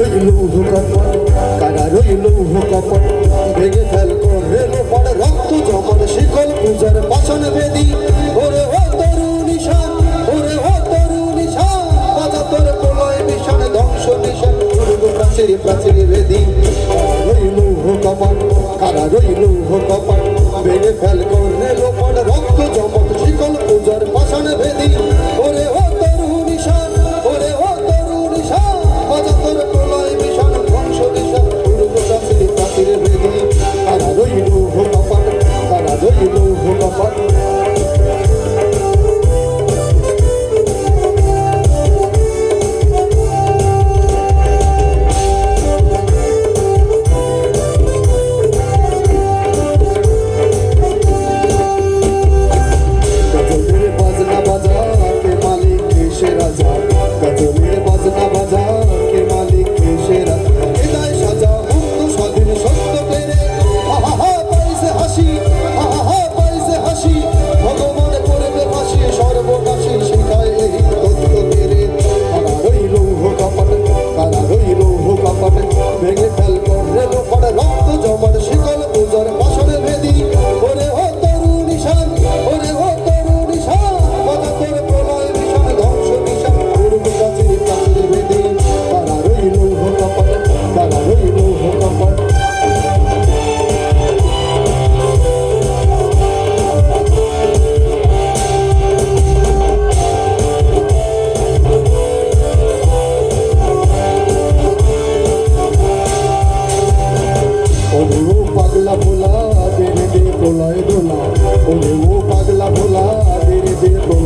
ওই লৌহ কপট কারার ওই লৌহ কপট ভেঙে ফেল রেল পর রক্ত জমন শিকল পূজার পাচন বেদি। ওরে ও তরুণী শান ওরে ও তরুণী শান বাজা তোর প্রলয় মিশন, ধ্বংস মিশন দুর্গ প্রাচীর প্রাচীর বেদি। কারার ওই লৌহ কপট কারার ওই দোলায় দোলা বলে ও পাগলা ভোলা রে দেবো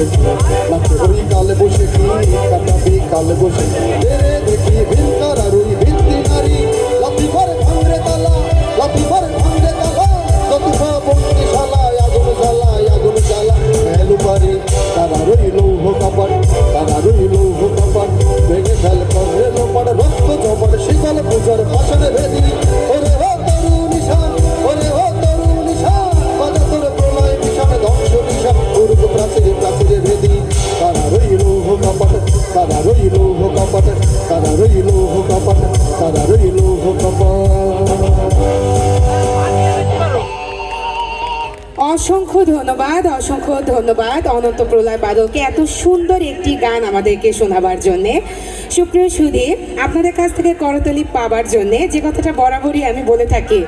বসে নাচে ওই কাল বসে কি কাটাবি কাল বসে দেখি ভিন কারা রুই ভিত্তি নারী লাফি ভরে ভাঙরে তালা লাফি ভরে রইল হোকাপট তারা রইল হোকাপট তারা রইল অসংখ্য ধন্যবাদ অসংখ্য ধন্যবাদ অনন্ত প্রলয় বাদলকে। এত সুন্দর একটি গান আমাদেরকে শোনাবার জন্যে। সুপ্রিয় সুদীপ আপনাদের কাছ থেকে করতলি পাবার জন্যে যে কথাটা বরাবরই আমি বলে থাকি।